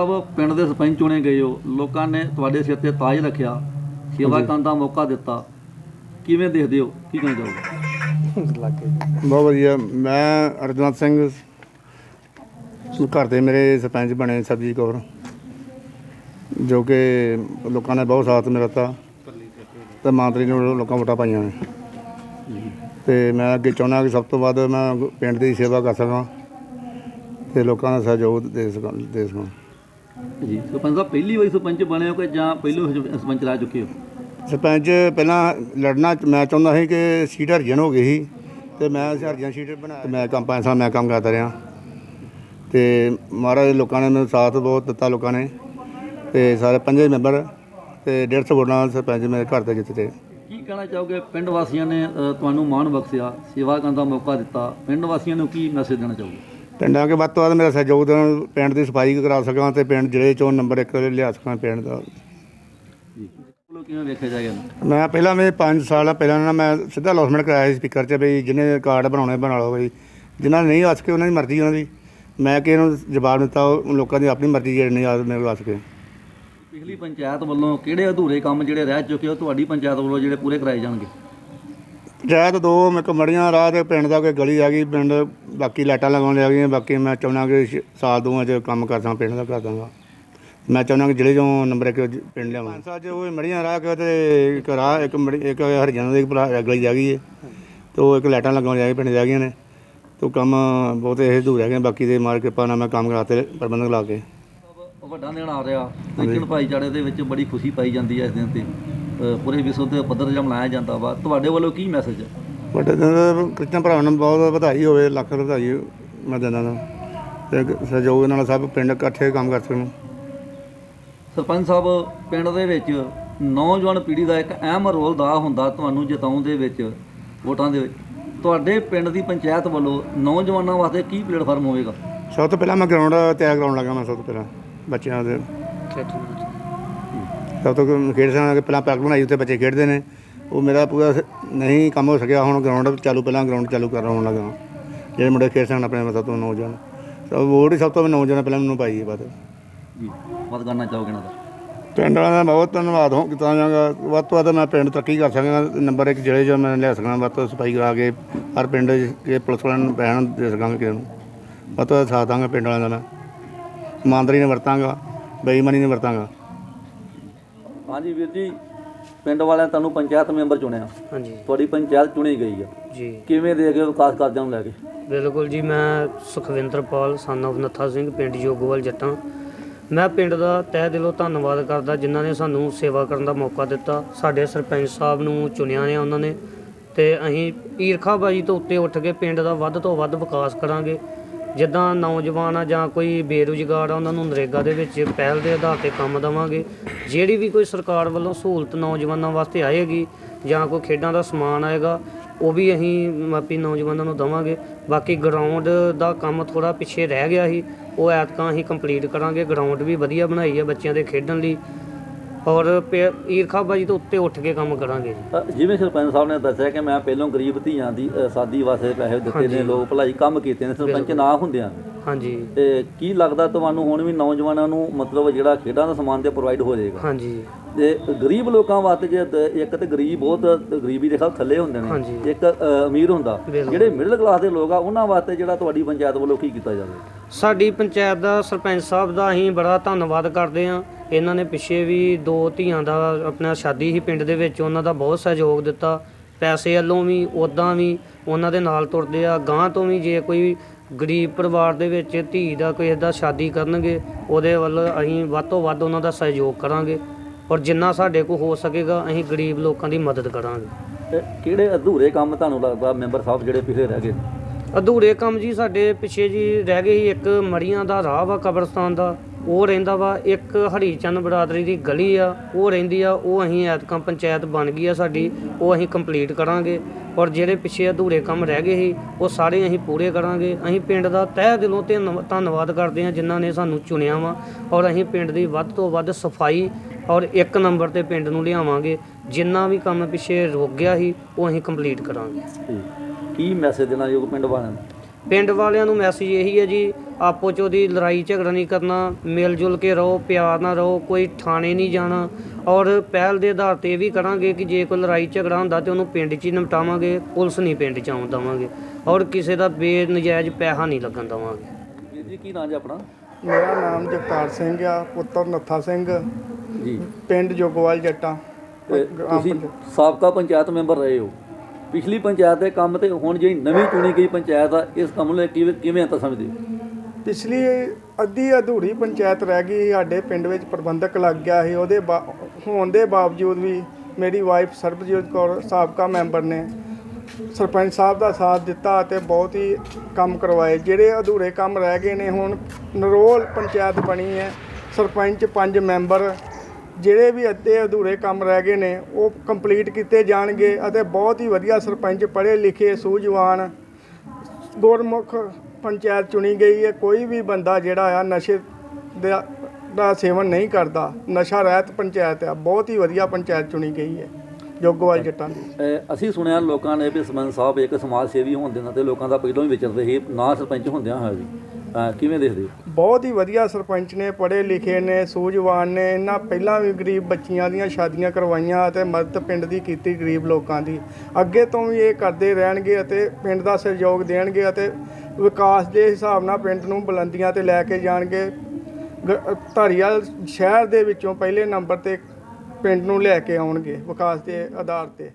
ਸਾਹਿਬ ਪਿੰਡ ਦੇ ਸਰਪੰਚ ਚੁਣੇ ਗਏ ਹੋ। ਲੋਕਾਂ ਨੇ ਤੁਹਾਡੇ ਸਿਰ ਤੇ ਤਾਜ ਰੱਖਿਆ। ਸੇਵਾ ਕਰਨ ਦਾ ਮੌਕਾ ਦਿੱਤਾ। ਕਿਵੇਂ ਦੇਖਦੇ ਹੋ? ਕੀ ਕਹਿਣਾ ਚਾਹੋਗੇ? ਬਹੁਤ ਵਧੀਆ। ਮੈਂ ਅਰਜਨਾਥ ਸਿੰਘ ਘਰ ਦੇ ਮੇਰੇ ਸਰਪੰਚ ਬਣੇ ਸਰਬਜੀਤ ਕੌਰ ਜੋ ਕਿ ਲੋਕਾਂ ਨੇ ਬਹੁਤ ਸਾਥ ਮੇਰਾ ਦਿੱਤਾ ਤੇ ਮੰਤਰੀ ਨੂੰ ਲੋਕਾਂ ਵੋਟਾਂ ਪਾਈਆਂ ਨੇ। ਤੇ ਮੈਂ ਅੱਗੇ ਚਾਹੁੰਦਾ ਕਿ ਸਭ ਤੋਂ ਵੱਧ ਮੈਂ ਪਿੰਡ ਦੀ ਸੇਵਾ ਕਰ ਸਕਾਂ ਤੇ ਲੋਕਾਂ ਦਾ ਸਹਿਯੋਗ ਦੇ ਸਕਾਂ ਦੇ ਸਕਾਂ ਜੀ ਸਰਪੰਚ ਸਾਹਿਬ ਪਹਿਲੀ ਵਾਰੀ ਸਰਪੰਚ ਬਣੇ ਹੋ ਕਿ ਜਾਂ ਪਹਿਲੋਂ ਸਰਪੰਚ ਰਹਿ ਚੁੱਕੇ ਹੋ? ਸਰਪੰਚ ਪਹਿਲਾਂ ਲੜਨਾ ਮੈਂ ਚਾਹੁੰਦਾ ਸੀ ਕਿ ਸੀਟ ਹਰਜਨ ਹੋ ਗਈ ਸੀ ਤੇ ਮੈਂ ਹਰਜਨ ਸੀਟ ਬਣਾਇਆ। ਤੇ ਮੈਂ ਕੰਮ ਪੰਜ ਸਾਲ ਮੈਂ ਕੰਮ ਕਰਦਾ ਰਿਹਾ। ਤੇ ਮਹਾਰਾਜ ਲੋਕਾਂ ਨੇ ਮੈਨੂੰ ਸਾਥ ਬਹੁਤ ਦਿੱਤਾ ਲੋਕਾਂ ਨੇ। ਤੇ ਸਾਰੇ ਪੰਜੇ ਮੈਂਬਰ ਤੇ 150 ਵੋਟਾਂ ਨਾਲ ਸਰਪੰਚ ਮੇਰੇ ਘਰ ਤੇ ਜਿੱਤੇ। ਕੀ ਕਹਿਣਾ ਚਾਹੋਗੇ? ਪਿੰਡ ਵਾਸੀਆਂ ਨੇ ਅ, ਤੁਹਾਨੂੰ ਮਾਣ ਬਖਸ਼ਿਆ ਸੇਵਾ ਕਰਨ ਦਾ ਮੌਕਾ ਦਿੱਤਾ। ਪਿੰਡ ਵਾਸੀਆਂ ਨੂੰ ਕੀ ਮੈਸੇਜ ਦੇਣਾ ਚਾਹੋਗੇ? ਪਿੰਡਾਂ ਕੇ ਵੱਧ ਤੋਂ ਵੱਧ ਮੇਰਾ ਸਹਿਯੋਗ ਦੇਣ, ਪਿੰਡ ਦੀ ਸਫ਼ਾਈ ਕਰਾ ਸਕਾਂ ਤੇ ਪਿੰਡ ਜ਼ਿਲ੍ਹੇ ਚੋਂ ਨੰਬਰ 1 ਲਿਆ ਸਕਾਂ ਪਿੰਡ ਦਾ। ਕਿਵੇਂ ਵੇਖਿਆ ਜਾਏਗਾ ਮੈਂ ਪਹਿਲਾਂ ਮੈਂ 5 ਸਾਲ ਪਹਿਲਾਂ ਨਾ ਮੈਂ ਸਿੱਧਾ ਅਲੌਸਮੈਂਟ ਕਰਾਇਆ ਸੀ ਸਪੀਕਰ 'ਚ ਵੀ ਜਿਹਨੇ ਕਾਰਡ ਬਣਾਉਣੇ ਬਣਾ ਲਓ ਬਈ। ਜਿਨ੍ਹਾਂ ਨੇ ਨਹੀਂ ਆ ਸਕੇ ਉਹਨਾਂ ਦੀ ਮਰਜ਼ੀ ਉਹਨਾਂ ਦੀ। ਮੈਂ ਕਿ ਇਹਨੂੰ ਜਵਾਬ ਦਿੱਤਾ, ਉਹ ਲੋਕਾਂ ਦੀ ਆਪਣੀ ਮਰਜ਼ੀ ਜਿਹੜੇ ਨਹੀਂ ਆ ਮੇਰੇ ਆ ਸਕੇ ਪਿਛਲੀ ਪੰਚਾਇਤ ਵੱਲੋਂ ਕਿਹੜੇ ਅਧੂਰੇ ਕੰਮ ਜਿਹੜੇ ਰਹਿ ਚੁੱਕੇ ਉਹ ਤੁਹਾਡੀ ਪੰਚਾਇਤ ਵੱਲੋਂ ਜਿਹੜੇ ਪੂਰੇ ਕਰਾਏ ਜਾਣਗੇ? ਪੰਚਾਇਤ ਦੋ ਮੈਂ ਕਮੜੀਆਂ ਰਾਹ ਤੇ ਪਿੰਡ ਦਾ ਕੋਈ ਗਲੀ ਆ ਗਈ ਪਿੰਡ ਬਾਕੀ ਲਾਈਟਾਂ ਲਗਾਉਣ ਆ ਗਈਆਂ ਬਾਕੀ ਮੈਂ ਚਾਹੁੰਦਾ ਕਿ ਸਾਲ ਦੋਵਾਂ 'ਚ ਕੰਮ ਕਰਦਾ ਪਿੰਡ ਦਾ ਕਰ ਦਾਂਗਾ ਮੈਂ ਚਾਹੁੰਦਾ ਕਿ ਜ਼ਿਲ੍ਹੇ ਚੋਂ ਨੰਬਰ ਇੱਕ ਪਿੰਡ ਲਿਆਵਾਂ। ਪੰਜ ਸਾਲ 'ਚ ਉਹ ਮੜੀਆਂ ਰਾਹ ਕੇ ਤੇ ਇੱਕ ਰਾਹ ਇੱਕ ਮੜੀ ਇੱਕ ਹਰਜਨ ਦੀ ਭਰਾ- ਗਲੀ ਆ ਗਈ ਹੈ ਤੇ ਉਹ ਇੱਕ ਲਾਈਟਾਂ ਲਗਾਉਣ ਜਾ ਗਈ ਪਿੰਡ ਜਾ ਗਈਆਂ ਨੇ। ਤੇ ਕੰਮ ਬਹੁਤ ਇਹ ਅਧੂਰੇ ਹੈਗੇ ਬਾਕੀ ਦੇ ਮਾਰ ਕਿਰਪਾ ਨਾਲ ਮੈਂ ਕੰਮ ਕਰਾਤੇ ਪ੍ਰਬੰਧਕ ਲਾ ਕੇ। ਵੱਡਾ ਦਿਨ ਆ ਰਿਹਾ। ਕ੍ਰਿਸਚਨ ਭਾਈਚਾਰੇ ਦੇ ਵਿੱਚ ਬੜੀ ਖੁਸ਼ੀ ਪਾਈ ਜਾਂਦੀ ਹੈ ਇਸ ਦਿਨ ਤੇ। ਪੂਰੇ ਵਿਸ਼ਵ ਦੇ ਪੱਧਰ ਤੇ ਮਨਾਇਆ ਜਾਂਦਾ ਵਾ ਤੁਹਾਡੇ ਵੱਲੋਂ ਕੀ ਮੈਸੇਜ ਹੈ? ਬਟ ਕ੍ਰਿਸ਼ਨ ਭਰਾਵਾਂ ਨੂੰ ਬਹੁਤ ਵਧਾਈ ਹੋਵੇ ਲੱਖ ਵਧਾਈ ਮੈਂ ਦਿੰਦਾ ਹਾਂ ਤੇ ਸਹਿਯੋਗ ਨਾਲ ਸਭ ਪਿੰਡ ਇਕੱਠੇ ਕੰਮ ਕਰ ਸਕਣ। ਸਰਪੰਚ ਸਾਹਿਬ ਪਿੰਡ ਦੇ ਵਿੱਚ ਨੌਜਵਾਨ ਪੀੜ੍ਹੀ ਦਾ ਇੱਕ ਅਹਿਮ ਰੋਲ ਦਾ ਹੁੰਦਾ ਤੁਹਾਨੂੰ ਜਿਤਾਉਣ ਦੇ ਵਿੱਚ ਵੋਟਾਂ ਦੇ ਵਿੱਚ। ਤੁਹਾਡੇ ਪਿੰਡ ਦੀ ਪੰਚਾਇਤ ਵੱਲੋਂ ਨੌਜਵਾਨਾਂ ਵਾਸਤੇ ਕੀ ਪਲੇਟਫਾਰਮ ਹੋਵੇਗਾ? ਸਭ ਤੋਂ ਪਹਿਲਾਂ ਮੈਂ ਗਰਾਊਂਡ ਤਿਆਰ ਕਰਾਉਣ ਲੱਗਾ ਮੈਂ ਸਭ ਤੋਂ ਪਹਿਲਾਂ ਬੱਚਿਆਂ ਦੇ। ਸਭ ਤੋਂ ਖੇਡ ਸਕਾਂ ਕਿ ਪਹਿਲਾਂ ਪਾਰਕ ਬਣਾਈ ਉੱਥੇ ਬੱਚੇ ਖੇਡਦੇ ਨੇ। ਉਹ ਮੇਰਾ ਪੂਰਾ ਨਹੀਂ ਕੰਮ ਹੋ ਸਕਿਆ ਹੁਣ ਗਰਾਊਂਡ ਚਾਲੂ ਪਹਿਲਾਂ ਗਰਾਊਂਡ ਚਾਲੂ ਕਰਾਉਣ ਲੱਗਾ ਜਿਹੜੇ ਮੁੰਡੇ ਖੇਡ ਸਕਣ ਆਪਣੇ ਸਭ ਤੋਂ ਨੌਜਵਾਨ। ਸਭ ਵੋਟ ਹੀ ਸਭ ਤੋਂ ਨੌਜਵਾਨ ਪਹਿਲਾਂ ਮੈਨੂੰ ਪਾਈ ਹੈ ਬਾਤ ਜੀ ਵੱਧ ਕਰਨਾ ਚਾਹੋਗੇ ਦਾ ਪਿੰਡ ਵਾਲਿਆਂ ਦਾ ਬਹੁਤ ਧੰਨਵਾਦ ਹੋ ਕੀਤਾ ਜਾਗਾ ਵੱਧ ਤੋਂ ਵੱਧ ਮੈਂ ਪਿੰਡ ਤਰੱਕੀ ਕਰ ਸਕਾਂ ਨੰਬਰ ਇੱਕ ਜਿਹੜੇ ਜੋ ਮੈਂ ਲਿਆ ਸਕਾਂ ਵੱਧ ਤੋਂ ਸਫ਼ਾਈ ਕਰਾ ਕੇ ਹਰ ਪਿੰਡ ਕੇ ਪੁਲਿਸ ਵਾਲਿਆਂ ਨੂੰ ਬਹਿਣ ਦੇ ਸਕਾਂਗੇ ਕਿਸੇ ਨੂੰ। ਵੱਧ ਤੋਂ ਵੱਧ ਸਾਥ ਦਾਂਗਾ ਪਿੰਡ ਵਾਲਿਆਂ ਦਾ ਮੈਂ। ਇਮਾਨਦਾਰੀ ਨਾਲ ਵਰਤਾਂਗਾ ਬੇਈਮਾਨੀ ਨਾਲ ਵਰਤਾਂਗਾ। ਹਾਂਜੀ ਵੀਰ ਜੀ ਪਿੰਡ ਵਾਲਿਆਂ ਤੁਹਾਨੂੰ ਪੰਚਾਇਤ ਮੈਂਬਰ ਚੁਣਿਆ। ਹਾਂਜੀ। ਤੁਹਾਡੀ ਪੰਚਾਇਤ ਚੁਣੀ ਗਈ ਆ। ਜੀ। ਕਿਵੇਂ ਦੇ ਗਏ ਵਿਕਾਸ ਕਾਰਜਾਂ ਨੂੰ ਲੈ ਕੇ? ਬਿਲਕੁਲ ਜੀ ਮੈਂ ਸੁਖਵਿੰਦਰਪਾਲ ਸਨ of ਨੱਥਾ ਸਿੰਘ ਪਿੰਡ ਜੋਗੋਵਾਲ ਜੱਟਾਂ। ਮੈਂ ਪਿੰਡ ਦਾ ਤਹਿ ਦਿਲੋਂ ਧੰਨਵਾਦ ਕਰਦਾ ਜਿਨ੍ਹਾਂ ਨੇ ਸਾਨੂੰ ਸੇਵਾ ਕਰਨ ਦਾ ਮੌਕਾ ਦਿੱਤਾ। ਸਾਡੇ ਸਰਪੰਚ ਸਾਹਿਬ ਨੂੰ ਚੁਣਿਆ ਨੇ ਉਹਨਾਂ ਨੇ। ਤੇ ਅਸੀਂ ਈਰਖਾਬਾਜੀ ਤੋਂ ਉੱਤੇ ਉੱਠ ਕੇ ਪਿੰਡ ਦਾ ਵੱਧ ਤੋਂ ਵੱਧ ਵਿਕਾਸ ਕਰਾਂਗੇ। ਜਿੱਦਾਂ ਨੌਜਵਾਨ ਆ ਜਾਂ ਕੋਈ ਬੇਰੁਜ਼ਗਾਰ ਆ ਉਹਨਾਂ ਨੂੰ ਨਰੇਗਾ ਦੇ ਵਿੱਚ ਪਹਿਲ ਦੇ ਆਧਾਰ ਤੇ ਕੰਮ ਦੇਵਾਂਗੇ। ਜਿਹੜੀ ਵੀ ਕੋਈ ਸਰਕਾਰ ਵੱਲੋਂ ਸਹੂਲਤ ਨੌਜਵਾਨਾਂ ਵਾਸਤੇ ਆਏਗੀ ਜਾਂ ਕੋਈ ਖੇਡਾਂ ਦਾ ਸਮਾਨ ਆਏਗਾ, ਉਹ ਵੀ ਅਸੀਂ ਮਾਪੀ ਨੌਜਵਾਨਾਂ ਨੂੰ ਦਵਾਂਗੇ। ਬਾਕੀ ਗਰਾਊਂਡ ਦਾ ਕੰਮ ਥੋੜਾ ਪਿੱਛੇ ਰਹਿ ਗਿਆ ਸੀ, ਉਹ ਐਤਕਾਂ ਅਸੀਂ ਕੰਪਲੀਟ ਕਰਾਂਗੇ। ਗਰਾਊਂਡ ਵੀ ਵਧੀਆ ਬਣਾਈ ਹੈ ਬੱਚਿਆਂ ਦੇ ਖੇਡਣ ਲਈ। ਔਰ ਪੇ- ਈਰਖਾਬਾਜੀ ਤੋਂ ਉੱਤੇ ਉੱਠ ਕੇ ਕੰਮ ਕਰਾਂਗੇ ਜੀ। ਅ, ਜਿਵੇਂ ਸਰਪੰਚ ਸਾਹਿਬ ਨੇ ਦੱਸਿਆ ਕਿ ਮੈਂ ਪਹਿਲੋਂ ਗਰੀਬ ਧੀਆਂ ਦੀ ਅ, ਸਾਦੀ ਵਾਸਤੇ ਪੈਸੇ ਦਿੱਤੇ ਨੇ ਲੋਕ ਭਲਾਈ ਕੰਮ ਕੀਤੇ ਨੇ ਸਰਪੰਚ ਨਾ ਹੁੰਦਿਆਂ। ਹਾਂਜੀ। ਤੇ ਕੀ ਲੱਗਦਾ ਤੁਹਾਨੂੰ ਹੁਣ ਵੀ ਨੌਜਵਾਨਾਂ ਨੂੰ ਮਤਲਬ ਜਿਹੜਾ ਖੇਡਾਂ ਦਾ ਸਮਾਨ ਤੇ ਪ੍ਰੋਵਾਈਡ ਹੋ ਜਾਏਗਾ? ਹਾਂਜੀ। ਤੇ ਗਰੀਬ ਲੋਕਾਂ ਵਾਸਤੇ ਜੇ ਦ- ਇੱਕ ਤੇ ਗਰੀਬ ਬਹੁਤ ਗਰੀਬੀ ਦੇ ਖਲ ਥੱਲੇ ਹੁੰਦੇ ਨੇ। ਇੱਕ ਅ, ਅਮੀਰ ਹੁੰਦਾ। ਬਿਲਕੁਲ। ਜਿਹੜੇ ਮਿਡਲ ਕਲਾਸ ਦੇ ਲੋਕ ਆ ਉਹਨਾਂ ਵਾਸਤੇ ਜਿਹੜਾ ਤੁਹਾਡੀ ਪੰਚਾਇਤ ਵੱਲੋਂ ਕੀ ਕੀਤਾ ਜਾਵੇ? ਸਾਡੀ ਪੰਚਾਇਤ ਦਾ ਸਰਪੰਚ ਸਾਹਿਬ ਦਾ ਅਸੀਂ ਬੜਾ ਧੰਨਵਾਦ ਕਰਦੇ ਹਾਂ। ਇਹਨਾਂ ਨੇ ਪਿੱਛੇ ਵੀ ਦੋ ਧੀਆਂ ਦਾ ਆਪਣਾ ਸ਼ਾਦੀ ਸੀ ਪਿੰਡ ਦੇ ਵਿੱਚ ਉਹਨਾਂ ਦਾ ਬਹੁਤ ਸਹਿਯੋਗ ਦਿੱਤਾ। ਪੈਸੇ ਵੱਲੋਂ ਵੀ ਉਦਾਂ ਵੀ ਉਹਨਾਂ ਦੇ ਨਾਲ ਤੁਰਦੇ ਆ। ਗਾਂ ਤੋਂ ਵੀ ਜੇ ਕੋਈ ਗਰੀਬ ਪਰਿਵਾਰ ਦੇ ਵਿੱਚ ਧੀ ਦਾ ਕੋਈ ਇਦਾਂ ਸ਼ਾਦੀ ਕਰਨਗੇ ਉਹਦੇ ਵੱਲ ਅਸੀਂ ਵੱਧ ਤੋਂ ਵੱਧ ਉਹਨਾਂ ਦਾ ਸਹਿਯੋਗ ਕਰਾਂਗੇ ਔਰ ਜਿੰਨਾ ਸਾਡੇ ਕੋਲ ਹੋ ਸਕੇਗਾ ਅਸੀਂ ਗਰੀਬ ਲੋਕਾਂ ਦੀ ਮਦਦ ਕਰਾਂਗੇ। ਕਿਹੜੇ ਅਧੂਰੇ ਕੰਮ ਤੁਹਾਨੂੰ ਲੱਗਦਾ ਮੈਂਬਰ ਸਾਹਿਬ ਜਿਹੜੇ ਪਿਛਲੇ ਰਹਿ ਗਏ? ਅਧੂਰੇ ਕੰਮ ਜੀ ਸਾਡੇ ਪਿੱਛੇ ਜੀ ਰਹਿ ਗਏ ਸੀ। ਇੱਕ ਮੜੀਆਂ ਦਾ ਰਾਹ ਵਾ ਕਬਰਸਤਾਨ ਦਾ। ਉਹ ਰਹਿੰਦਾ ਵਾ, ਇੱਕ ਹਰੀ ਚੰਦ ਬਰਾਦਰੀ ਦੀ ਗਲੀ ਆ, ਉਹ ਰਹਿੰਦੀ ਆ, ਉਹ ਅਸੀਂ ਐਤਕਾਂ ਪੰਚਾਇਤ ਬਣ ਗਈ ਆ ਸਾਡੀ, ਉਹ ਅਸੀਂ ਕੰਪਲੀਟ ਕਰਾਂਗੇ। ਔਰ ਜਿਹੜੇ ਪਿੱਛੇ ਅਧੂਰੇ ਕੰਮ ਰਹਿ ਗਏ ਸੀ, ਉਹ ਸਾਰੇ ਅਸੀਂ ਪੂਰੇ ਕਰਾਂਗੇ। ਅਸੀਂ ਪਿੰਡ ਦਾ ਤਹਿ ਦਿਲੋਂ ਧੰਨ- ਧੰਨਵਾਦ ਕਰਦੇ ਹਾਂ ਜਿਨ੍ਹਾਂ ਨੇ ਸਾਨੂੰ ਚੁਣਿਆ ਵਾ। ਔਰ ਅਸੀਂ ਪਿੰਡ ਦੀ ਵੱਧ ਤੋਂ ਵੱਧ ਸਫ਼ਾਈ ਔਰ ਇੱਕ ਨੰਬਰ ਤੇ ਪਿੰਡ ਨੂੰ ਲਿਆਵਾਂਗੇ। ਜਿੰਨਾ ਵੀ ਕੰਮ ਪਿੱਛੇ ਰੁਕ ਗਿਆ ਸੀ, ਉਹ ਅਸੀਂ ਕੰਪਲੀਟ ਕਰਾਂਗੇ। ਕੀ ਮੈਸੇਜ ਦੇਣਾ ਯੋਗ ਪਿੰਡ ਵਾਲਿਆਂ ਨੂੰ? ਪਿੰਡ ਵਾਲਿਆਂ ਨੂੰ ਮੈਸੇਜ ਇਹੀ ਹੈ ਜੀ ਆਪੋ 'ਚ ਉਹਦੀ ਲੜਾਈ ਝਗੜਾ ਨਹੀਂ ਕਰਨਾ ਮਿਲ ਜੁਲ ਕੇ ਰਹੋ ਪਿਆਰ ਨਾਲ ਰਹੋ ਕੋਈ ਥਾਣੇ ਨਹੀਂ ਜਾਣਾ। ਔਰ ਪਹਿਲ ਦੇ ਆਧਾਰ ਤੇ ਇਹ ਵੀ ਕਰਾਂਗੇ ਕਿ ਜੇ ਕੋਈ ਲੜਾਈ ਝਗੜਾ ਹੁੰਦਾ ਤੇ ਉਹਨੂੰ ਪਿੰਡ 'ਚ ਹੀ ਨਿਪਟਾਵਾਂਗੇ ਪੁਲਿਸ ਨਹੀਂ ਪਿੰਡ 'ਚ ਆਉਣ ਦੇਵਾਂਗੇ। ਔਰ ਕਿਸੇ ਦਾ ਬੇਨਜਾਇਜ਼ ਪੈਸਾ ਨਹੀਂ ਲੱਗਣ ਦੇਵਾਂਗੇ। ਵੀਰ ਜੀ ਕੀ ਨਾਂ ਜੀ ਆਪਣਾ? ਮੇਰਾ ਨਾਮ ਜਗਤਾਰ ਸਿੰਘ ਆ ਪੁੱਤਰ ਨੱਥਾ ਸਿੰਘ। ਜੀ। ਪਿੰਡ ਜੋਗਵਾਲ ਜੱਟਾਂ। ਤੇ ਗ੍ਰਾਮ ਤੁਸੀਂ ਪੰਚਾਇਤ। ਸਾਬਕਾ ਪੰਚਾਇਤ ਮੈਂਬਰ ਰਹੇ ਹੋ। ਪਿਛਲੀ ਪੰਚਾਇਤ ਦੇ ਕੰਮ ਤੇ ਹੁਣ ਜਿਹੜੀ ਨਵੀਂ ਚੁਣੀ ਗਈ ਪੰਚਾਇਤ ਆ, ਇਸ ਕੰਮ ਨੂੰ ਕਿਵੇਂ ਕਿਵੇਂ ਤਾਂ ਸਮਝਦੇ ਪਿਛਲੀ ਅੱਧੀ ਅਧੂਰੀ ਪੰਚਾਇਤ ਰਹਿ ਗਈ, ਸਾਡੇ ਪਿੰਡ ਵਿੱਚ ਪ੍ਰਬੰਧਕ ਲੱਗ ਗਿਆ ਸੀ, ਉਹਦੇ ਬਾ- ਹੋਣ ਦੇ ਬਾਵਜੂਦ ਵੀ ਮੇਰੀ ਵਾਈਫ ਸਰਬਜੀਤ ਕੌਰ ਸਾਬਕਾ ਮੈਂਬਰ ਨੇ ਸਰਪੰਚ ਸਾਹਿਬ ਦਾ ਸਾਥ ਦਿੱਤਾ ਅਤੇ ਬਹੁਤ ਹੀ ਕੰਮ ਕਰਵਾਏ। ਜਿਹੜੇ ਅਧੂਰੇ ਕੰਮ ਰਹਿ ਗਏ ਨੇ, ਹੁਣ ਨਰੋਲ ਪੰਚਾਇਤ ਬਣੀ ਹੈ, ਸਰਪੰਚ ਪੰਜ ਮੈਂਬਰ ਜਿਹੜੇ ਵੀ ਅੱਧੇ ਅਧੂਰੇ ਕੰਮ ਰਹਿ ਗਏ ਨੇ, ਉਹ ਕੰਪਲੀਟ ਕੀਤੇ ਜਾਣਗੇ ਅਤੇ ਬਹੁਤ ਹੀ ਵਧੀਆ ਸਰਪੰਚ ਪੜ੍ਹੇ ਲਿਖੇ ਸੂਝਵਾਨ ਗੁਰਮੁਖ ਪੰਚਾਇਤ ਚੁਣੀ ਗਈ ਹੈ। ਕੋਈ ਵੀ ਬੰਦਾ ਜਿਹੜਾ ਆ ਨਸ਼ੇ ਦਾ ਦਾ ਸੇਵਨ ਨਹੀਂ ਕਰਦਾ। ਨਸ਼ਾ ਰਹਿਤ ਪੰਚਾਇਤ ਆ। ਬਹੁਤ ਹੀ ਵਧੀਆ ਪੰਚਾਇਤ ਚੁਣੀ ਗਈ ਹੈ। ਜੋਗੋਵਾਲ ਜੱਟਾਂ ਦੀ। ਅਹ ਅਸੀਂ ਸੁਣਿਆ ਲੋਕਾਂ ਨੇ ਵੀ ਸਰਪੰਚ ਸਾਹਿਬ ਇੱਕ ਸਮਾਜ ਸੇਵੀ ਹੋਣ ਦੇ ਨਾਤੇ ਲੋਕਾਂ ਦਾ ਪਹਿਲਾਂ ਵੀ ਵਿਚਰਦੇ ਸੀ, ਨਾ ਸਰਪੰਚ ਹੁੰਦਿਆਂ ਹੋਇਆ ਵੀ। ਅਹ, ਕਿਵੇਂ ਦੇਖਦੇ ਹੋ? ਬਹੁਤ ਹੀ ਵਧੀਆ ਸਰਪੰਚ ਨੇ, ਪੜ੍ਹੇ ਲਿਖੇ ਨੇ, ਸੂਝਵਾਨ ਨੇ, ਇਹਨਾਂ ਪਹਿਲਾਂ ਵੀ ਗਰੀਬ ਬੱਚੀਆਂ ਦੀਆਂ ਸ਼ਾਦੀਆਂ ਕਰਵਾਈਆਂ ਅਤੇ ਮਦਦ ਪਿੰਡ ਦੀ ਕੀਤੀ ਗਰੀਬ ਲੋਕਾਂ ਦੀ। ਅੱਗੇ ਤੋਂ ਵੀ ਇਹ ਕਰਦੇ ਰਹਿਣਗੇ ਅਤੇ ਪਿੰਡ ਦਾ ਸਹਿਯੋਗ ਦੇਣਗੇ ਅਤੇ ਵਿਕਾਸ ਦੇ ਹਿਸਾਬ ਨਾਲ ਪਿੰਡ ਨੂੰ ਬੁਲੰਦੀਆਂ ਤੇ ਲੈ ਕੇ ਜਾਣਗੇ। ਗ- ਧਾਰੀਵਾਲ ਸ਼ਹਿਰ ਦੇ ਵਿੱਚੋਂ ਪਹਿਲੇ ਨੰਬਰ ਤੇ ਪਿੰਡ ਨੂੰ ਲੈ ਕੇ ਆਉਣਗੇ ਵਿਕਾਸ ਦੇ ਆਧਾਰ ਤੇ।